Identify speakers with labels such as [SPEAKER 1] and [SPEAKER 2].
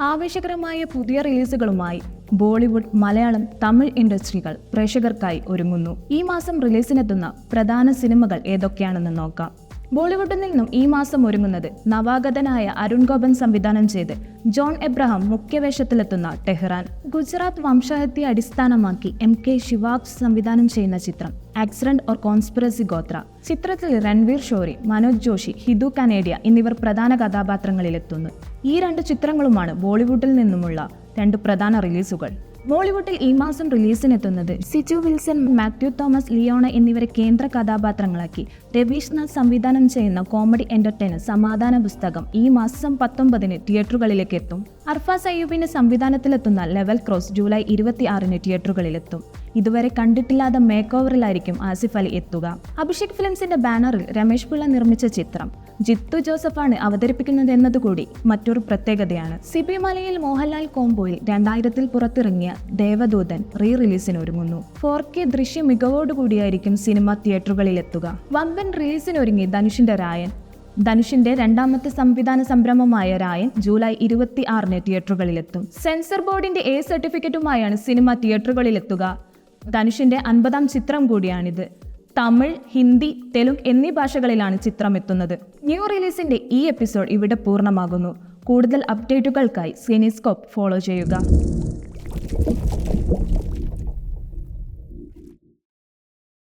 [SPEAKER 1] ആവേശകരമായ പുതിയ റിലീസുകളുമായി ബോളിവുഡ് മലയാളം തമിഴ് ഇൻഡസ്ട്രികൾ പ്രേക്ഷകർക്കായി ഒരുങ്ങുന്നു. ഈ മാസം റിലീസിനെത്തുന്ന പ്രധാന സിനിമകൾ ഏതൊക്കെയാണെന്ന് നോക്കാം. ബോളിവുഡിൽ നിന്നും ഈ മാസം ഒരുങ്ങുന്നത് നവാഗതനായ അരുൺ ഗോപൻ സംവിധാനം ചെയ്ത് ജോൺ എബ്രഹാം മുഖ്യവേഷത്തിലെത്തുന്ന ടെഹ്റാൻ. ഗുജറാത്ത് വംശഹത്യ അടിസ്ഥാനമാക്കി എം കെ ശിവാബ് സംവിധാനം ചെയ്യുന്ന ചിത്രം ആക്സിഡന്റ് ഓർ കോൺസ്പിറസി ഗോത്ര. ചിത്രത്തിൽ രൺവീർ ഷോറി മനോജ് ജോഷി ഹിദു കനേഡിയ എന്നിവർ പ്രധാന കഥാപാത്രങ്ങളിലെത്തുന്നു. ഈ രണ്ട് ചിത്രങ്ങളുമാണ് ബോളിവുഡിൽ നിന്നുമുള്ള രണ്ട് പ്രധാന റിലീസുകൾ. ബോളിവുഡിൽ ഈ മാസം റിലീസിനെത്തുന്നത് സിജു വിൽസൺ മാത്യു തോമസ് ലിയോണ എന്നിവരെ കേന്ദ്ര കഥാപാത്രങ്ങളാക്കി. രവീഷ് നാഥ് സംവിധാനം ചെയ്യുന്ന കോമഡി എന്റർടൈനർ സമാധാന പുസ്തകം ഈ മാസം പത്തൊമ്പതിന് തിയേറ്ററുകളിലേക്ക് എത്തും അർഫ സയ്യൂബിന്റെ സംവിധാനത്തിലെത്തുന്ന ലെവൽ ക്രോസ് ജൂലൈ ഇരുപത്തി ആറിന് തിയേറ്ററുകളിലെത്തും. ഇതുവരെ കണ്ടിട്ടില്ലാത്ത മേക്ക് ഓവറിലായിരിക്കും ആസിഫ് അലി എത്തുക. അഭിഷേക് ഫിലിംസിന്റെ ബാനറിൽ രമേശ് പിള്ള നിർമ്മിച്ച ചിത്രം. ജിത്തു ജോസഫാണ് അവതരിപ്പിക്കുന്നത് എന്നതുകൂടി മറ്റൊരു പ്രത്യേകതയാണ്. സിബിമലയിൽ മോഹൻലാൽ കോംബോയിൽ രണ്ടായിരത്തിൽ പുറത്തിറങ്ങിയ ദേവദൂതൻ റീ റിലീസിന് ഒരുങ്ങുന്നു ഫോർ കെ ദൃശ്യ മികവോടുകൂടിയായിരിക്കും സിനിമ തിയേറ്ററുകളിലെത്തുക. വമ്പൻ റിലീസിനൊരുങ്ങി ധനുഷിന്റെ രായൻ. ധനുഷിന്റെ രണ്ടാമത്തെ സംവിധാന സംരംഭമായ രായൻ ജൂലൈ ഇരുപത്തി ആറിന് തിയേറ്ററുകളിലെത്തും. സെൻസർ ബോർഡിന്റെ എ സർട്ടിഫിക്കറ്റുമായാണ് സിനിമ തിയേറ്ററുകളിലെത്തുക. ധനുഷിന്റെ അൻപതാം ചിത്രം കൂടിയാണിത്. തമിഴ് ഹിന്ദി തെലുങ്ക് എന്നീ ഭാഷകളിലാണ് ചിത്രം എത്തുന്നത് ന്യൂ റിലീസിന്റെ ഈ എപ്പിസോഡ് ഇവിടെ പൂർണമാകുന്നു. കൂടുതൽ അപ്ഡേറ്റുകൾക്കായി സിനിസ്കോപ്പ് ഫോളോ ചെയ്യുക.